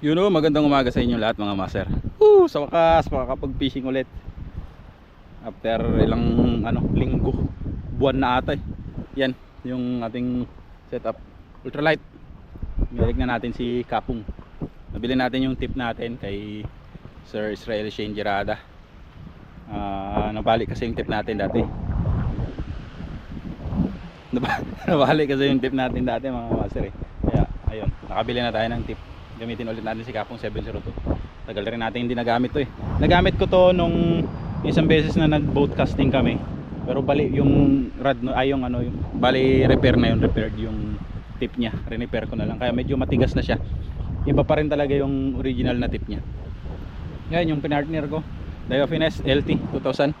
Yun o, magandang umaga sa inyo lahat mga master. Woo, sa wakas, makakapag-fishing ulit. After ilang ano, linggo, buwan na ata eh. Yan, yung ating setup. Ultralight. Balik na natin si Kapong. Nabili natin yung tip natin kay Sir Israel Shane Gerada. Ah, nabalik kasi yung tip natin dati. Nab- nabalik kasi yung tip natin dati mga master eh. Kaya ayun, nakabili na tayo ng tip. Gamitin ulit natin si Kapong 702. Tagal rin natin hindi nagamit to eh. Nagamit ko to nung isang beses na nag-boat casting kami. Pero bali yung rad no, ay yung ano yung bali repair na yung repaired yung tip niya. Re-repair ko na lang kaya medyo matigas na siya. Iba pa rin talaga yung original na tip niya. Yan yung pinartner ko. Diophiness LT 2000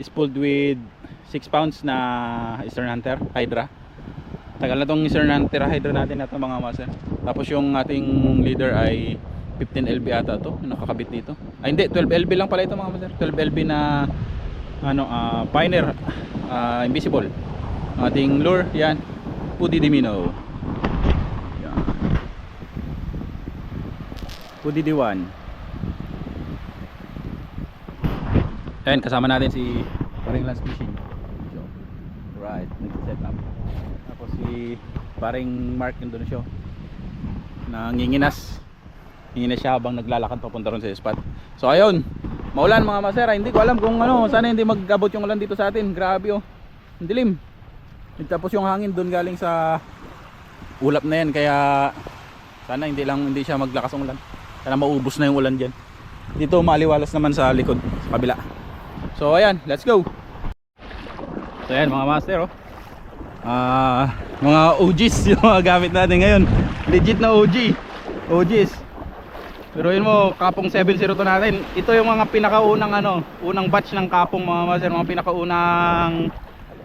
is pulled with 6 pounds na Eastern Hunter Hydra tagal na tong Eastern Hunter Hydra natin na to mga master tapos yung ating leader ay 15 LB ata to nakakabit dito. Ay hindi 12 LB lang pala ito mga master 12 LB na ano ah, Pioneer ah, Invisible. Ating lure yan Pudi Dimino yan. Pudi D1 Ayan, kasama natin si Paring Lance Fishing. Right, nag-set up. Si Paring Mark Indonesia. Nanginginas. Nanginginas siya habang naglalakad papunta ron sa spot. So ayun, maulan mga masera. Hindi ko alam kung ano, sana hindi mag-abot yung ulan dito sa atin. Grabe oh. Ang dilim. Tapos yung hangin doon galing sa ulap na yan kaya sana hindi lang hindi siya maglakas ang ulan. Sana maubos na yung ulan diyan. Dito maliwalas naman sa likod, sa kabila. So ayan, let's go. So ayan mga master oh. Ah, mga OGs yung mga gamit natin ngayon. Legit na OG. OGs. Pero yun mo, kapong 702 natin. Ito yung mga pinakaunang ano, unang batch ng kapong mga master, mga pinakaunang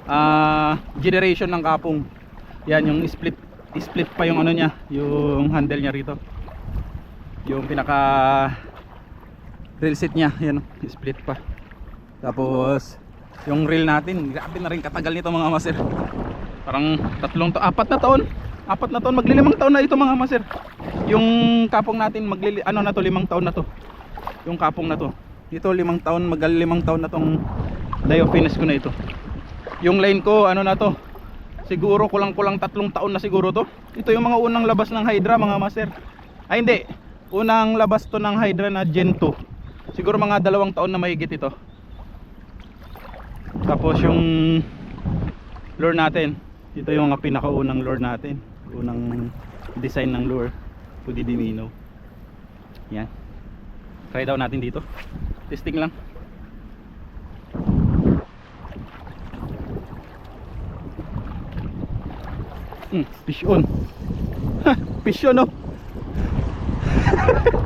ah generation ng kapong. Yan yung split split pa yung ano niya, yung handle niya rito. Yung pinaka reel set niya, yan, split pa. Tapos yung reel natin, grabe na rin katagal nito mga master. Parang tatlong to, apat na taon. Apat na taon, maglilimang taon na ito mga master. Yung kapong natin maglili ano na to, limang taon na to. Yung kapong na to. Ito limang taon, magalimang taon na tong diophinous ko na ito. Yung line ko, ano na to? Siguro kulang-kulang tatlong taon na siguro to. Ito yung mga unang labas ng Hydra mga master. Ay hindi, unang labas to ng Hydra na Gen 2. Siguro mga dalawang taon na mahigit ito. Tapos yung lure natin. Ito yung mga pinakaunang lure natin. Unang design ng lure. Pudi Dimino. Yan. Try daw natin dito. Testing lang. Hmm, fish on. Ha, fish on oh.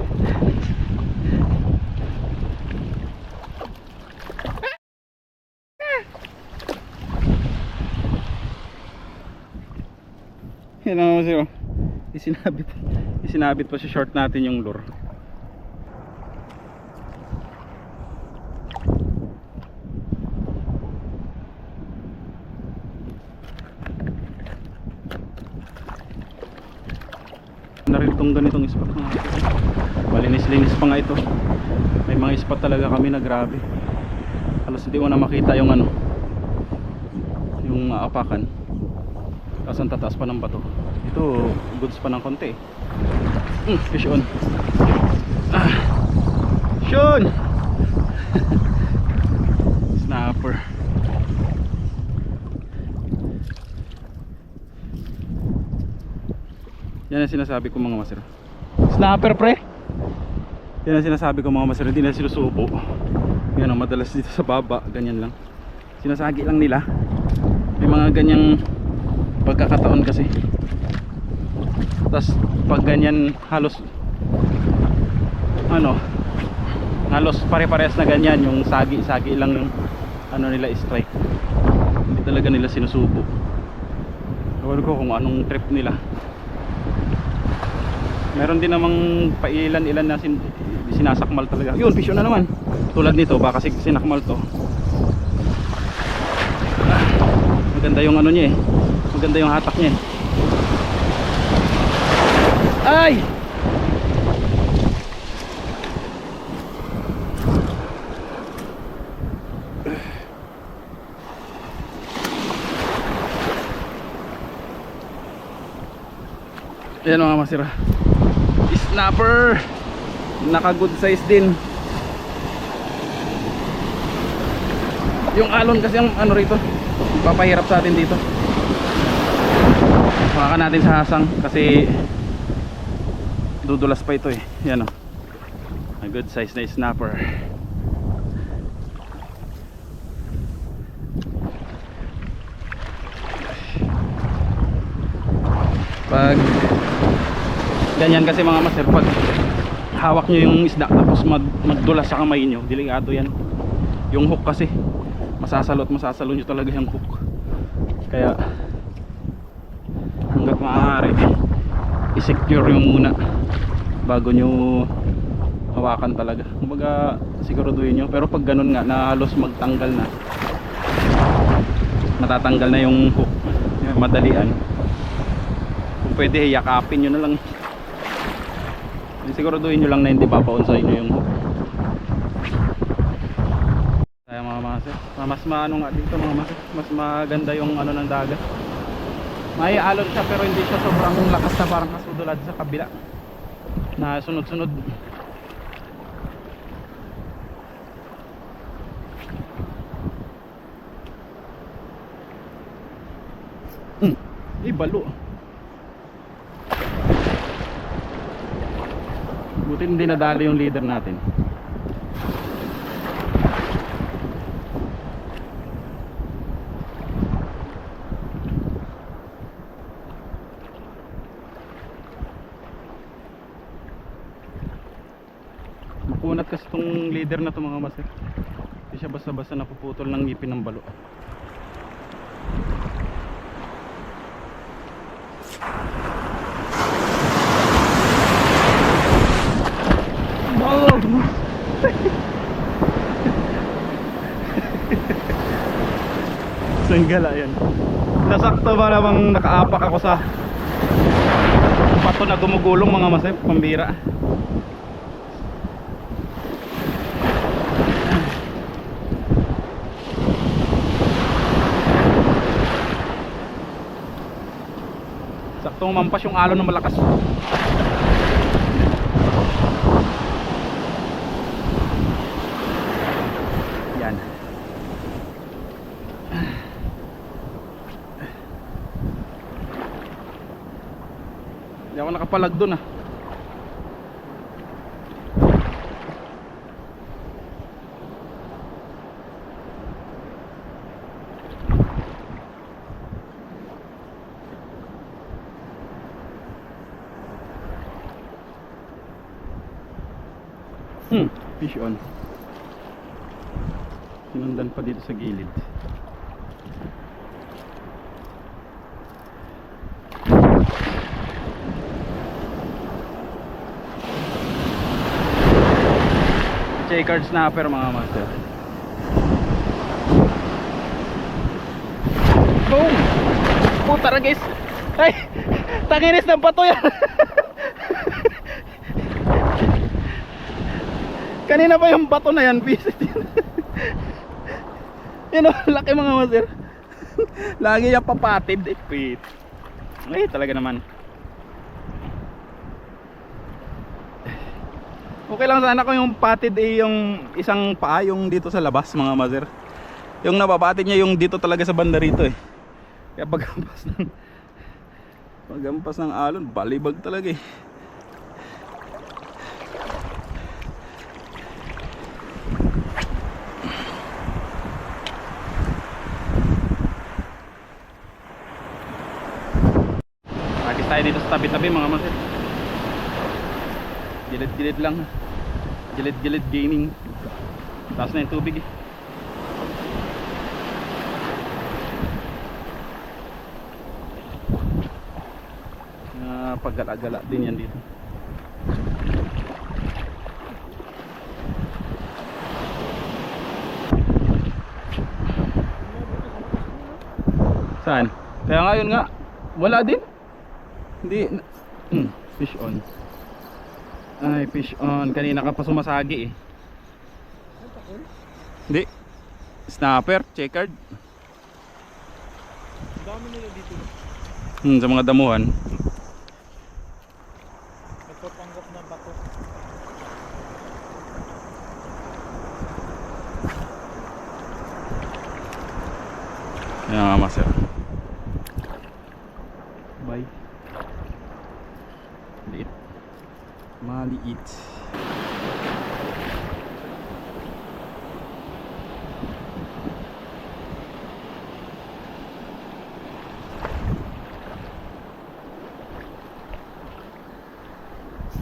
Sir. oh. Isinabit. Isinabit pa sa short natin yung lure. na itong ganitong spot mga malinis-linis pa nga ito may mga spot talaga kami na grabe halos hindi mo na makita yung ano yung maapakan tapos ang tataas pa ng bato ito goods pa ng konti. Mm, fish on. Ah, Sean! Snapper. Yan ang sinasabi ko mga master snapper pre? Yan ang sinasabi ko mga master hindi na sinusubo. Yan ang madalas dito sa baba. Ganyan lang. Sinasagi lang nila. May mga ganyang pagkakataon kasi tapos pag ganyan halos ano halos pare-parehas na ganyan yung sagi-sagi lang yung ano nila strike. Hindi talaga nila sinusubo. Ewan ko kung anong trip nila. Meron din namang pailan-ilan na sin sinasakmal talaga. Yun fisyo na naman. Tulad nito baka sinakmal to. Ah, maganda yung ano niya eh. Maganda yung hatak niya eh ay! Ayan mga masira. Snapper! Naka good size din. Yung alon kasi ang ano rito Papahirap sa atin dito. Baka natin sa hasang Kasi dudulas pa ito eh. Yan o. A good size na snapper. Pag ganyan kasi mga master pag hawak nyo yung isda tapos mag, magdulas sa kamay nyo delikado yan yung hook kasi masasalot masasalo nyo talaga yung hook kaya hanggat maaari i-secure yung muna bago nyo hawakan talaga. Kumbaga siguraduhin nyo. Pero pag ganun nga na halos magtanggal na. Natatanggal na yung hook. Madalian. Kung pwede yakapin nyo na lang. Siguraduhin nyo lang na hindi papaon sa inyo yung hook. Kaya mga master mas maano nga dito mga master. Mas maganda yung ano ng dagat may alon siya pero hindi siya sobrang lakas na parang kasudulad sa kabila. Na sunod sunod Hmm, eh balo. Buti hindi nadali yung leader natin. Makunat kasi tong leader na to mga master. Hindi siya basta-basta napuputol ng ngipin ng balo. Sanggala yan. Nasakto ba namang nakaapak ako sa pato na gumugulong mga masep, pambira. Saktong mampas yung alon ng malakas. Yan. Hindi ako nakapalag dun ah. Hmm, fish on. Sinundan pa dito sa gilid. Checkered snapper mga master. Boom! Puta na guys! Ay! Tanginis ng bato yan! Kanina pa yung bato na yan, visit yan. Yan o, laki mga master. Lagi yung papatid. Eh, pit. Ay, talaga naman. Okay lang sana kung yung patid eh yung isang paa yung dito sa labas mga master. Yung napapatid niya yung dito talaga sa banda rito eh. Kaya paghampas ng paghampas ng alon, balibag talaga eh. Practice tayo dito sa tabi-tabi mga master. Gilid-gilid lang. Gilid-gilid gaming. Taas na yung tubig eh. Paggala-gala din yan dito. Saan? Kaya nga yun nga, wala din. Hindi, hmm, fish on. Ay, fish on. Kanina ka pa sumasagi eh. Hindi. Snapper, checkered. Dami nila dito. Hmm, sa mga damuhan. Tinanggap na bato. Yan nga master. Maliit.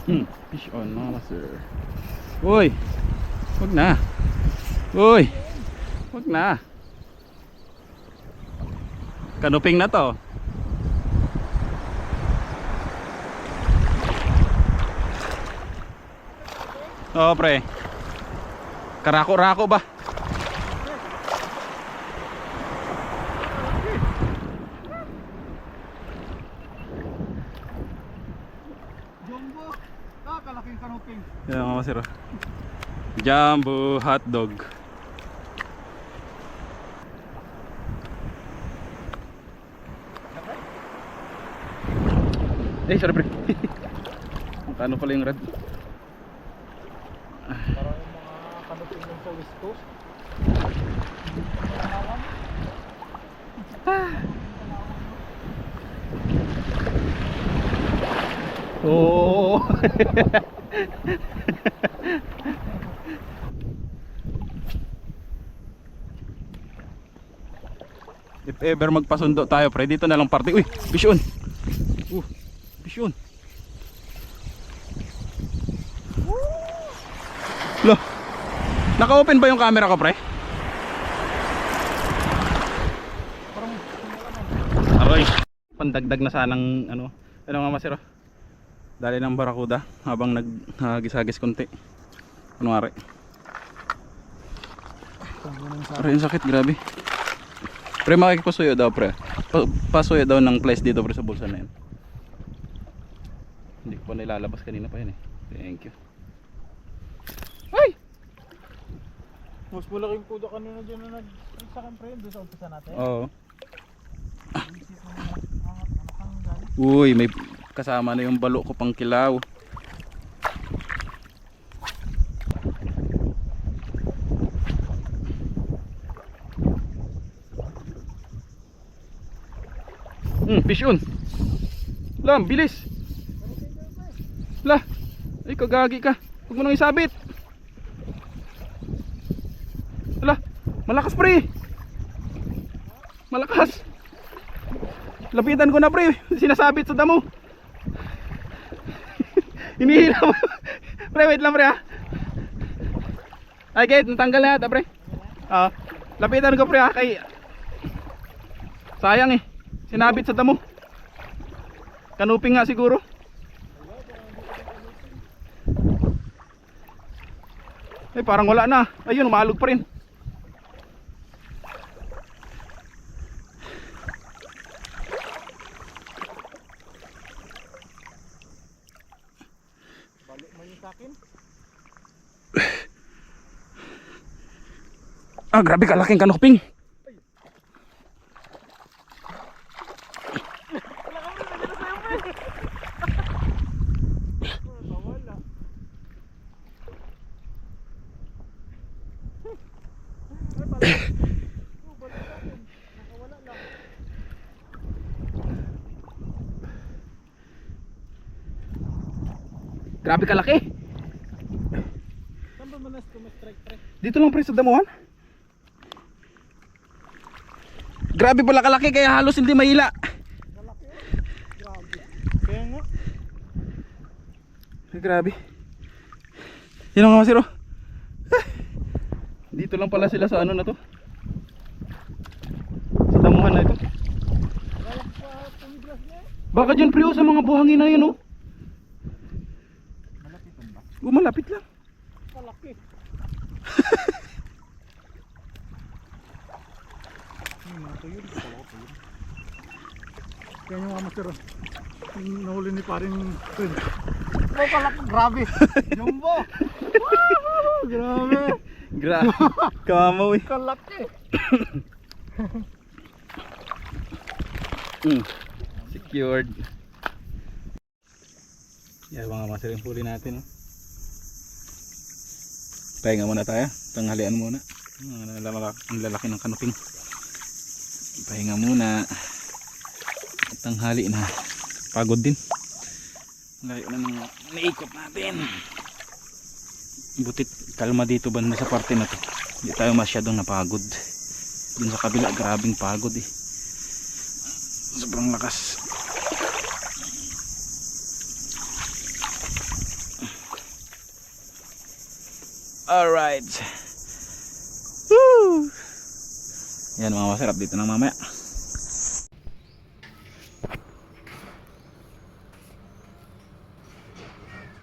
Hmm, fish on mga master. Uy! Wag na. Uy! Wag na. Kanuping na to. Oo pre. Karako-rako ba? Jumbo! Ah, kalaking kanuping. Yan mga masiro. Jumbo hotdog. Eh, sorry pre. Magkano pala yung red? Parang yung kanuping yung sa West. Oo. If ever magpasundo tayo pre, dito na lang party. Uy, bisyon. Uh, bisyon. Lo. Naka-open ba yung camera ko, pre? Aroy. Pandagdag na sanang ano, ano nga masiro? Dali ng barakuda habang naghagisagis konti. Ano nga re? Pre, yung sakit, grabe. Pre, makikipasuyo daw, pre. Pa pasuyo daw ng place dito, pre, sa bulsa na yan. Hindi ko pa nilalabas kanina pa yan eh. Thank you. Ay! Mas malaking pudo kanina dyan na nag sa akin pre, doon sa umpisa natin. Oo. Na, galing? Uy, may kasama na yung balo ko pang kilaw. Hmm, fish on. Lam, bilis. La. Ay, kagagi ka. Huwag mo nang isabit. Ala, malakas pre. Malakas. Lapitan ko na pre, sinasabit sa damo. Hinihila mo. pre, wait lang pre ha. Ay, kahit natanggal na yata pre. Ah, lapitan ko pre ha, kay... Sayang eh, sinabit sa damo. Kanuping nga siguro. Ay, parang wala na. Ayun, umalog pa rin. Balik mo yung sa akin. Ah, grabe kalaking lang. Grabe kalaki. Dito lang pre sa damuhan. Grabe pala kalaki kaya halos hindi mahila. Kalaki oh. Grabe. Kaya nga. Ay, grabe. Yan ang masiro. Dito lang pala sila sa ano na to. Sa damuhan na ito. Baka dyan pre oh, sa mga buhangin na yun oh. Malapitan ba? Oh, malapit lang. Kalaki. Hmm, ito yun. Kala ko yun. Kaya yung mga masero. Yung nahuli ni paring Fred. Oh, kalaki. Grabe. Jumbo. Grabe. Grabe. Kamaw eh. Kalaki. Mm. Secured. Yan mga master yung huli natin. Oh. Pahinga muna tayo. Tanghalian muna. Ang lalaki ng kanuping. Pahinga muna. Tanghali na. Pagod din. Layo na ng naikot natin. Butit kalma dito banda sa parte na to. Hindi tayo masyadong napagod. Dun sa kabila grabing pagod eh. Sobrang lakas. Alright. Woo! Yan mga masarap dito na mamaya.